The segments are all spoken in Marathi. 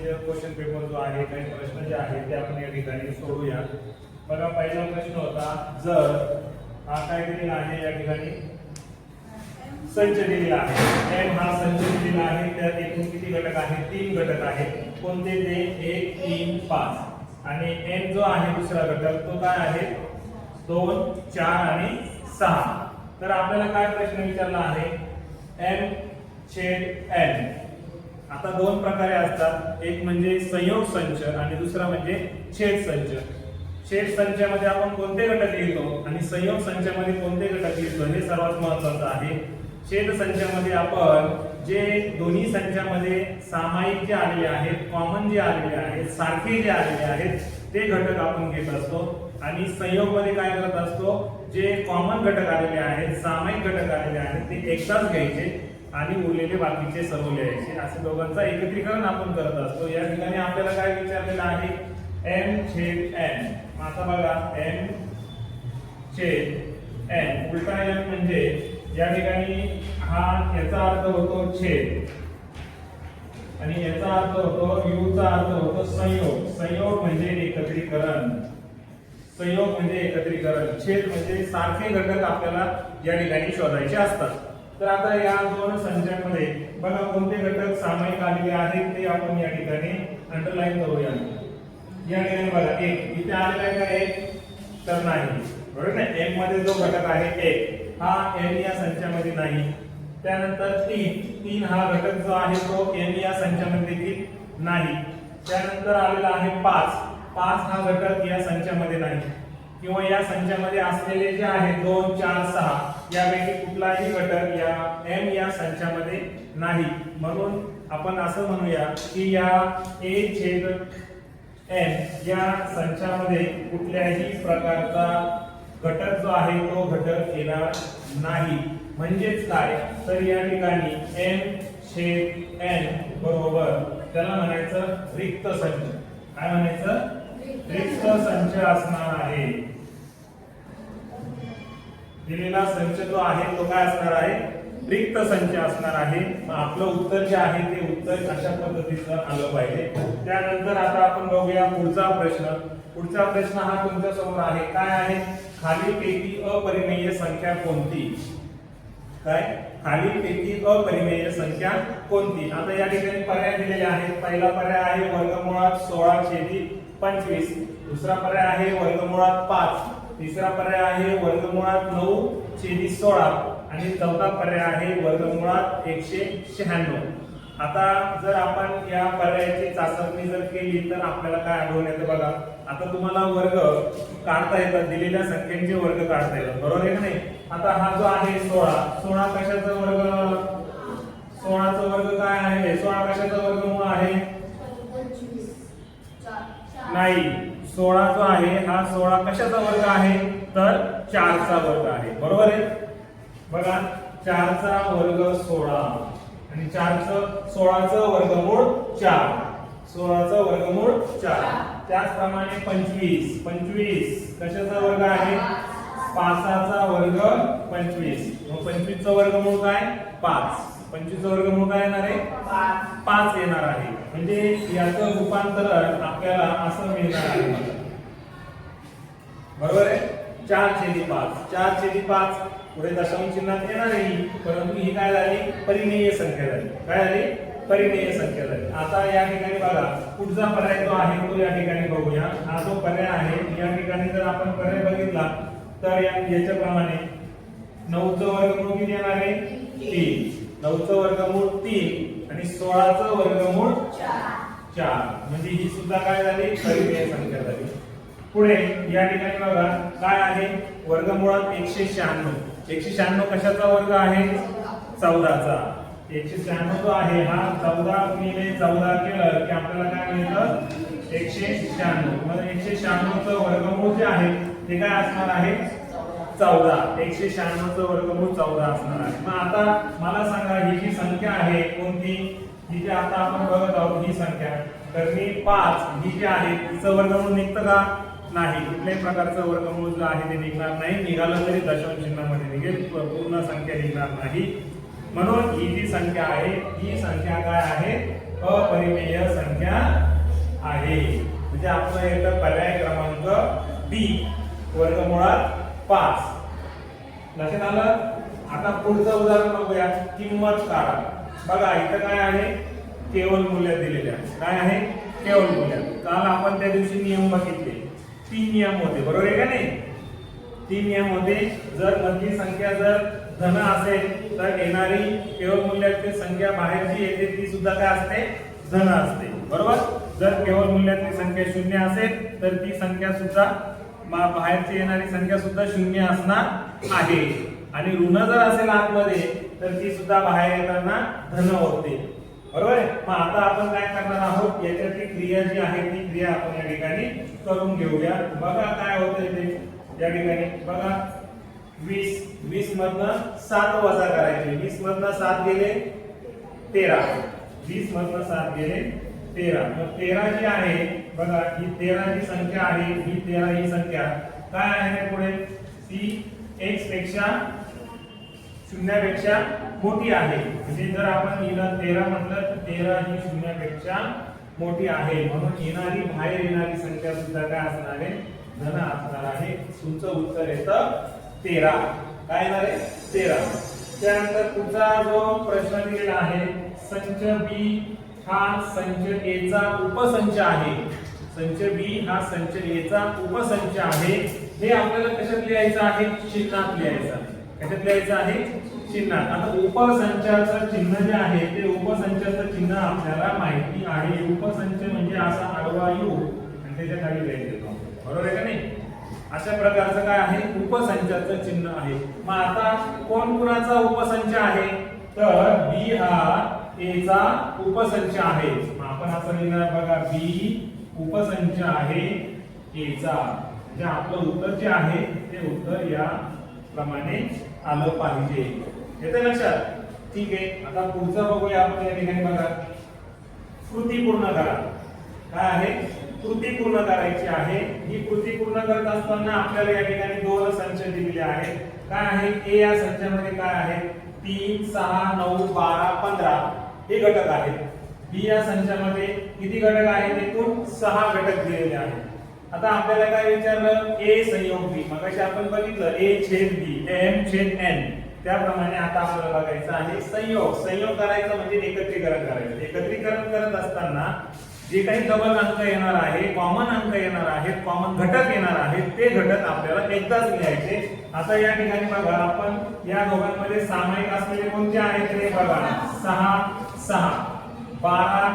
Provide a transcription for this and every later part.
क्वेश्चन पेपर जो आहे काही प्रश्न जे आहेत ते आपण या ठिकाणी सोडूया. बघा पहिला प्रश्न होता जर हा काय दिलेला आहे या ठिकाणी? संच दिलेला आहे. एम हा संच दिलेला आहे त्यात एकूण किती घटक आहेत? तीन घटक आहेत. कोणते ते? एक तीन पाच. आणि एन जो आहे दुसरा घटक तो काय आहे? दोन चार आणि सहा. तर आपल्याला काय प्रश्न विचारला आहे? एम छेद एन आता दोन प्रकारे असतात. एक म्हणजे संयोग संच आणि दुसरा म्हणजे छेद संच. छेद संचामध्ये आपण कोणते घटक लिहितो आणि संयोग संचामध्ये कोणते घटक लिहितो हे सर्वात महत्वाचं आहे. छेद संचामध्ये आपण जे दोन्ही संचामध्ये सामायिक जे आलेले आहेत कॉमन जे आलेले आहेत सारखे जे आलेले आहेत ते घटक आपण घेत असतो. आणि संयोगमध्ये काय करत असतो? जे कॉमन घटक आलेले आहेत सामायिक घटक आलेले आहेत ते एकदाच घ्यायचे. आणि उरलेले बाकीचे सर्व लिहायचे. असे दोघांचा एकत्रीकरण आपण करत असतो. या ठिकाणी आपल्याला काय विचारलेलं आहे? एम छेद एन आता बघा एम छेद एन उलटा एन म्हणजे या ठिकाणी हा याचा अर्थ होतो छेद. आणि याचा अर्थ होतो यू चा अर्थ होतो संयोग. संयोग म्हणजे एकत्रीकरण. संयोग म्हणजे एकत्रीकरण. छेद म्हणजे सारखे घटक आपल्याला या ठिकाणी शोधायचे असतात. तर आता या दोन संचामध्ये बघा कोणते घटक सामायिक आलेले आहेत ते आपण या ठिकाणी अंडरलाईन करूया या ठिकाणी बघा एक. इथे आलेला आहे का एक? तर नाही. बरोबर ना? एक मध्ये जो घटक आहे एक. हा एन या संचामध्ये नाही. त्यानंतर तीन. तीन हा घटक जो आहे तो एन या संचामध्ये देखील नाही. त्यानंतर आलेला आहे पाच. पाच हा घटक या संचामध्ये नाही. किंवा या संचामध्ये असलेले जे आहेत दोन चार सहा यापैकी कुठलाही घटक या एम या संचामध्ये नाही. म्हणून आपण असं म्हणूया की या ए छेद एन या संचामध्ये कुठल्याही प्रकारचा घटक जो आहे तो घटक येणार नाही. म्हणजेच काय? तर या ठिकाणी एम छेद एन बरोबर त्याला म्हणायचं रिक्त संच. काय म्हणायचं? रिक्त संच असणार आहे. दिलेला संच जो आहे तो काय असणार आहे? रिक्त संच असणार आहे. आपलं उत्तर जे आहे ते उत्तर अशा पद्धतीचं आलं पाहिजे? त्यानंतर आता आपण बघूया पुढचा प्रश्न. पुढचा प्रश्न हा तुमच्यासमोर आहे. काय आहे? खालीलपैकी अपरिमेय संख्या कोणती? काय? खालीलपैकी अपरिमेय संख्या कोणती? आता या ठिकाणी पर्याय दिलेले आहेत. पहिला पर्याय आहे वर्गमुळात सोळा छेदी पंचवीस. दुसरा पर्याय आहे वर्गमुळात पाच. तिसरा पर्याय आहे वर्गमुळात नऊ छेदी सोळा. आणि चौथा पर्याय आहे वर्गमुळात एकशे शहाण्णव. आता जर आपण या पर्यायाची चाचपणी जर केली तर आपल्याला काय आढळून येतं बघा. आता तुम्हाला वर्ग काढता येतात दिलेल्या संख्यांचे वर्ग काढता येतात. बरोबर आहे का नाही? आता हा जो आहे सोळा सोळा कशाचा वर्ग? सोळाचा वर्ग काय आहे? सोळा कशाचा वर्गमूळ आहे? नाही. सोळा जो आहे हा सोळा कशाचा वर्ग आहे? तर चारचा वर्ग आहे. बरोबर आहे? बघा चारचा वर्ग सोळा. आणि चारचं सोळाचं वर्गमूळ चार. सोळाचं वर्गमूळ चार. त्याचप्रमाणे पंचवीस. पंचवीस कशाचा वर्ग आहे? पाचाचा वर्ग पंचवीस. मग पंचवीसचा वर्गमूळ काय? पाच. पंचवीस वर्गमूळ काय येणार आहे? पाच येणार आहे. म्हणजे याचं रूपांतरण आपल्याला असं मिळणार आहे. बरोबर आहे? चार छेदी पाच. चार छेदी पाच पुढे दशांश चिन्हात येणार नाही परंतु ही काय झाली? परिमेय संख्या झाली. काय झाली? परिमेय संख्या झाली. आता या ठिकाणी बघा पुढचा पर्याय जो आहे तो या ठिकाणी बघूया. हा जो पर्याय आहे या ठिकाणी जर आपण पर्याय बघितला तर याच्याप्रमाणे नऊचं वर्गमूळ किती येणार आहे? तीन. नऊचं वर्गमूळ तीन आणि सोळाचं वर्गमूळ चार. म्हणजे ही सुद्धा काय झाली? परिमेय संख्या झाली. पुढे या ठिकाणी बघा काय आहे? वर्गमुळात एकशे शहाण्णव. एकशे शहाण्णव कशाचा वर्ग आहे? चौदाचा. एकशे शहाण्णव जो आहे हा चौदा गुणिले चौदा केलं की आपल्याला काय मिळतं? एकशे शहाण्णव. म्हणजे एकशे शहाण्णवचं वर्गमूळ जे आहे ते काय असणार आहे? चौदा एकशे शहाण्णवचं वर्गमूळ चौदा असणार आहे. मग आता मला सांगा ही जी संख्या आहे कोणती? ही जी आता आपण बघत आहोत ही संख्या. तर मी पाच ही जी आहे तिचं वर्गमूळ निघतं का? नाही. कुठल्याही प्रकारचं वर्गमूळ जो आहे ते निघणार नाही. निघालं तरी दशांश चिन्हामध्ये निघेल. पूर्ण संख्या निघणार नाही. म्हणून ही जी संख्या आहे ही संख्या काय आहे? अपरिमेय संख्या आहे. म्हणजे आपलं येतं पर्याय क्रमांक बी वर्गमुळात पाच. लक्षात आलं आता पुढचं उदाहरण बघूया. किंमत काढा. बघा इथं काय आहे? केवळ मूल्य दिलेले आहे काय आहे? केवळ मूल्य काल आपण त्या दिवशी नियम बघितले. तीन नियम होते. बरोबर आहे का नाही? तीन नियम होते. जर मधली संख्या जर धन असेल तर येणारी केवळ मूल्यातली संख्या बाहेरची येते ती सुद्धा काय असते? धन असते. बरोबर? जर केवळ मूल्यातली संख्या शून्य असेल तर ती संख्या सुद्धा बाहेरची येणारी संख्या सुद्धा शून्य असणार आहे. आणि ऋण जर असेल आतमध्ये तर ती सुद्धा बाहेर येताना धन होते बरोबर आहे? मग आता आपण काय करणार आहोत? याच्यातली क्रिया जी आहे ती क्रिया आपण या ठिकाणी करून घेऊया. बघा काय होतंय ते या ठिकाणी. बघा. वीस वीस मधनं सात वजा करायचे. वीस मधनं सात गेले तेरा. वीस मधनं सात गेले तेरा. मग तेरा जी आहे बघा ही तेरा ही संख्या आहे ही तेरा ही संख्या. काय आहे पुढे? ती एक्सपेक्षा शून्यापेक्षा मोठी आहे. म्हणजे जर आपण हिला तेरा म्हटलं तर तेरा ही शून्यापेक्षा मोठी आहे. म्हणून येणारी बाहेर येणारी संख्या सुद्धा काय असणार आहे? धन असणार आहे. तुमचं उत्तर येतं तेरा. काय येणार आहे? तेरा. त्यानंतर पुढचा जो प्रश्न दिलेला आहे संच बी हा संच ए चा उपसंच आहे. संच बी हा संच ए चा उपसंच आहे. हे आपल्याला कशात लिहायचं आहे? चिन्हात लिहायचं आहे. कशात लिहायचं आहे? चिन्हात. आता उपसंचाचं चिन्ह जे आहे ते उपसंचाचं चिन्ह आपल्याला माहिती आहे. उपसंच म्हणजे असा आडवा यू. आणि त्याच्याखाली लिहायचं येतो बरोबर आहे का नाही? अशा प्रकारचं काय आहे? उपसंचाचं चिन्ह आहे. मग आता कोण कुणाचा उपसंच आहे? तर बी हा ए चा उपसंच आहे. मग आपण असं लिहिणार बघा. बी उपसंच आहे एचा. म्हणजे आपलं उत्तर जे आहे ते उत्तर या प्रमाणे आलं पाहिजे. येते लक्षात? ठीक आहे. आता पुढचं बघूया आपण या ठिकाणी बघा. कृती पूर्ण करा. काय आहे? कृती पूर्ण करायची आहे. ही कृती पूर्ण करत असताना आपल्याला या ठिकाणी दोन संच दिलेले आहेत. काय आहे? ए या संचामध्ये काय आहे? तीन सहा नऊ बारा पंधरा हे घटक आहेत. बी या संचामध्ये किती घटक आहेत एकूण सहा घटक दिलेले आहेत. आता आपल्याला काय विचारलं? ए संयोग बी मग आपण बघितलं ए छेद बी एम छेद एन त्याप्रमाणे आता आपल्याला बघायचं आहे संयोग. संयोग करायचं म्हणजे एकत्रीकरण करायचं. एकत्रीकरण करत असताना जे काही डबल अंक येणार आहे कॉमन अंक येणार आहेत कॉमन घटक येणार आहेत ते घटक आपल्याला एकदाच लिहायचे. आता या ठिकाणी बघा आपण या दोघांमध्ये सामायिक असलेले कोणते आहेत ते बघा. सहा सहा. बारा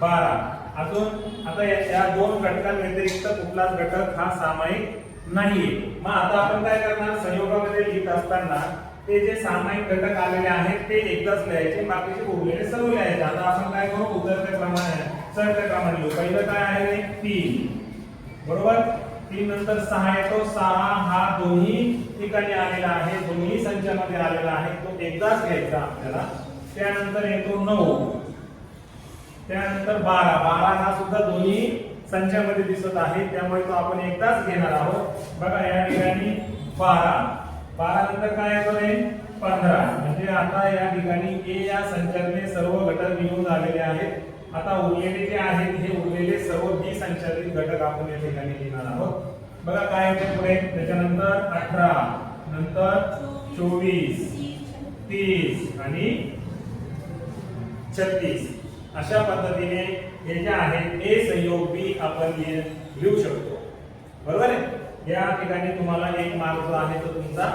बारा. अजून आता या दोन घटकांव्यतिरिक्त कुठलाच घटक हा सामायिक नाहीये. मग आता आपण काय करणार? संयोगामध्ये लिहित असताना ते जे सामायिक घटक आलेले आहेत ते एकदाच लिहायचे बाकीचे उरलेले सर्व लिहायचे. आता आपण काय करू? उतरत्या क्रमाने चढत्या क्रमाने लिहू. पहिलं काय आहे तीन. बरोबर? तीन नंतर सहा येतो. सहा हा दोन्ही ठिकाणी आलेला आहे दोन्ही संचामध्ये आलेला आहे. तो एकदाच घ्यायचा आपल्याला. त्यानंतर येतो नऊ. त्यानंतर बारा. बारा हा सुद्धा दोन्ही संचामध्ये दिसत आहे. त्यामुळे तो आपण एकदाच घेणार आहोत. बघा या ठिकाणी बारा. बारा नंतर काय येतो रे पंधरा. म्हणजे आता या ठिकाणी ए या संचातले सर्व घटक मिळून आलेले आहेत. आता उरलेले जे आहेत हे उरलेले सर्व बी संचातील घटक आपण या ठिकाणी लिहिणार आहोत. बघा काय येते पुढे? त्याच्यानंतर अठरा. नंतर चोवीस. तीस. आणि छत्तीस. अशा पद्धतीने हे जे आहे ए संयोग बी आपण लिहू शकतो. बरोबर आहे? या ठिकाणी तुम्हाला एक मार्क जो आहे तो तुमचा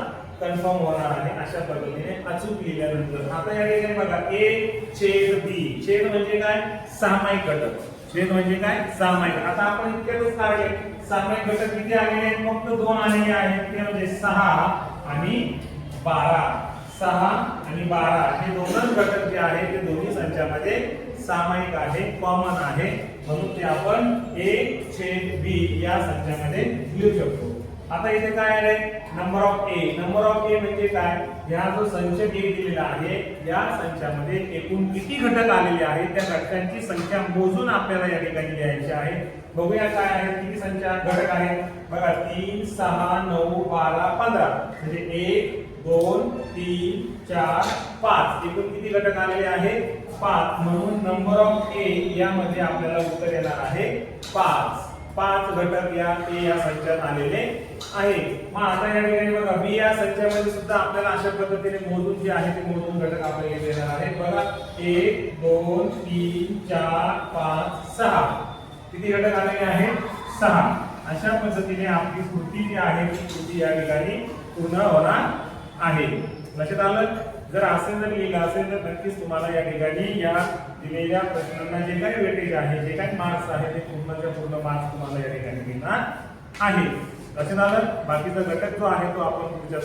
कन्फर्म होणार आहे. अशा पद्धतीने अचूक लिहिल्यानंतर. आता या ठिकाणी बघा ए छेद बी. छेद म्हणजे काय? सामायिक घटक. छेद म्हणजे काय? सामायिक. आता आपण इतक्यातच काढले. सामायिक घटक किती आलेले आहेत? फक्त दोन आलेले आहेत. ते म्हणजे सहा आणि बारा. सहा आणि बारा. हे दोनच घटक जे आहे ते दोन्ही संचामध्ये सामायिक आहे कॉमन आहे म्हणून ते आपण ए छेद बी या संचामध्ये लिहू शकतो. आता इथे काय आहे? Number of a number of a म्हणजे काय? ह्या जो संच ए दिलेला आहे या संचामध्ये एकूण किती घटक आलेले आहेत? त्या घटकांची संख्या मोजून आपल्याला या ठिकाणी लिहायची आहे. बघूया काय आहे किती संख्या घटक आहेत? बघा तीन सहा नऊ बारा पंधरा. म्हणजे एक दोन तीन चार पाच. एकूण किती घटक आलेले आहेत? पाच. म्हणून नंबर ऑफ ए यामध्ये आपल्याला उत्तर येणार आहे पाच. पाच घटक या ए या संचात आलेले आहेत. मग आता या ठिकाणी बघा बी या संचामध्ये सुद्धा आपल्याला अशा पद्धतीने मोजून जे आहे ते मोजून घटक आपल्याला येणार आहेत. बघा एक दोन तीन चार पाच सहा. किती घटक आलेले आहेत? सहा. अशा पद्धतीने आपली कृती जी आहे ती कृती या ठिकाणी पूर्ण होणार आहे. लक्षात आलं? जर असेल जर लिहिलं असेल तर नक्कीच तुम्हाला या ठिकाणी या दिलेल्या प्रश्नांना जे काही वेटेज आहे जे काही मार्क्स आहे ते पूर्णच्या पूर्ण मार्क्स तुम्हाला या ठिकाणी मिळणार आहे लक्षात आलं? बाकीचा घटक जो आहे तो आपण पुढच्या